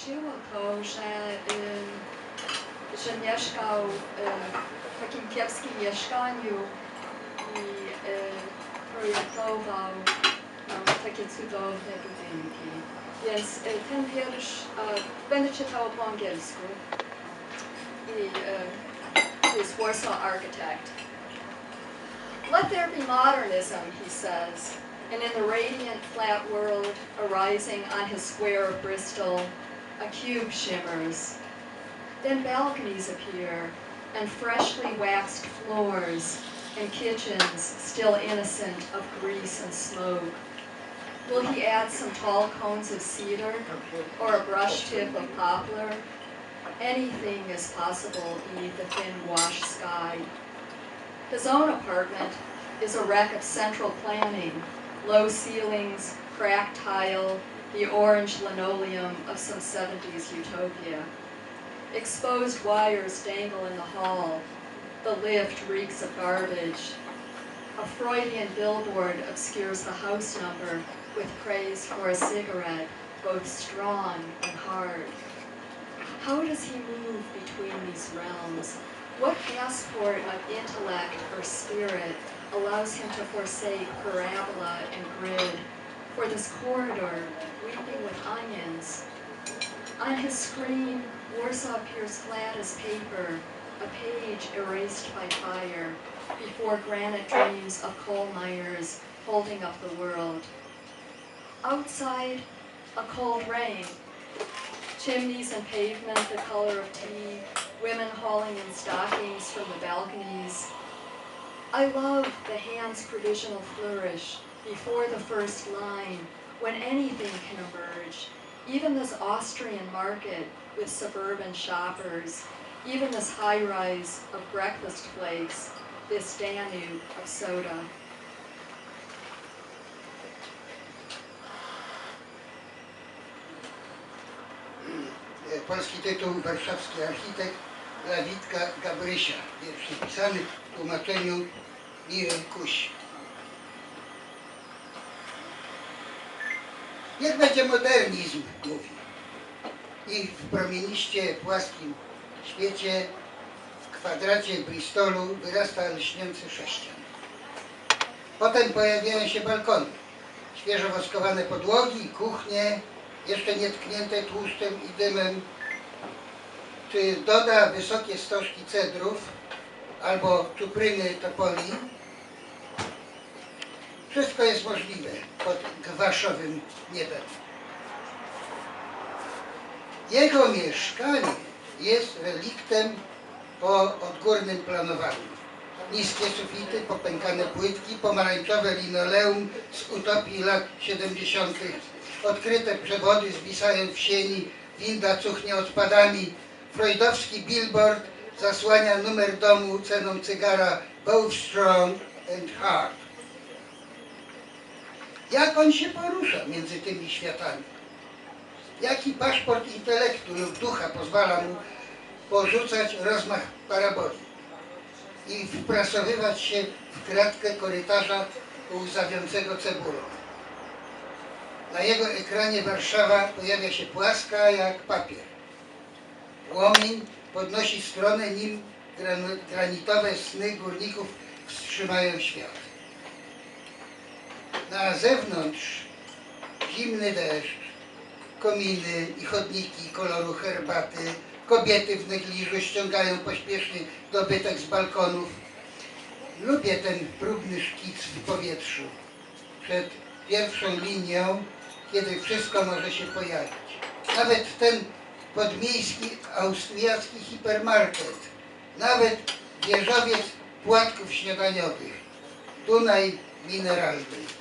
wzruszyło to, że, że mieszkał w takim kiepskim mieszkaniu i projektował takie cudowne budynki. Więc ten wiersz będę czytała po angielsku. I jest Warsaw Architect. Let there be modernism, he says, and in the radiant flat world arising on his square of Bristol, a cube shimmers. Then balconies appear, and freshly waxed floors, and kitchens still innocent of grease and smoke. Will he add some tall cones of cedar or a brush tip of poplar? Anything is possible beneath the thin wash sky. His own apartment is a wreck of central planning, low ceilings, cracked tile, the orange linoleum of some 70s utopia. Exposed wires dangle in the hall. The lift reeks of garbage. A Freudian billboard obscures the house number with praise for a cigarette, both strong and hard. How does he move between these realms? What passport of intellect or spirit allows him to forsake parabola and grid for this corridor weeping with onions? On his screen, Warsaw appears flat as paper, a page erased by fire, before granite dreams of coal miners holding up the world. Outside, a cold rain, chimneys and pavement the color of tea, women hauling in stockings from the balconies. I love the hand's provisional flourish before the first line, when anything can emerge, even this Austrian market with suburban shoppers, even this high rise of breakfast flakes, this Danube of soda. E, eh, Polski tytuł Warszawski architekt dla Witka Gabrysia. Wiersz pisany w tłumaczeniu Miry Kuś. Niech będzie modernizm, mówi. I w promieniście płaskim świecie w kwadracie Bristolu wyrasta lśniący sześcian. Potem pojawiają się balkony, świeżo woskowane podłogi, kuchnie, jeszcze nie tknięte tłuszczem i dymem. Czy doda wysokie stożki cedrów albo czupryny topoli? Wszystko jest możliwe pod gwaszowym niebem. Jego mieszkanie jest reliktem po odgórnym planowaniu. Niskie sufity, popękane płytki, pomarańczowe linoleum z utopii lat 70. Odkryte przewody zwisają w sieni, winda cuchnie odpadami, freudowski billboard zasłania numer domu ceną cygara both strong and hard. Jak on się porusza między tymi światami? Jaki paszport intelektu lub ducha pozwala mu porzucać rozmach paraboli i wprasowywać się w kratkę korytarza łzawiącego cebulą? Na jego ekranie Warszawa pojawia się płaska jak papier. Płomień podnosi stronę, nim gran- granitowe sny górników wstrzymają świat. Na zewnątrz zimny deszcz, kominy i chodniki koloru herbaty, kobiety w negliżu ściągają pośpiesznie dobytek z balkonów. Lubię ten próbny szkic w powietrzu. Przed pierwszą linią, kiedy wszystko może się pojawić. Nawet ten podmiejski austriacki hipermarket, nawet wieżowiec płatków śniadaniowych, Dunaj mineralny.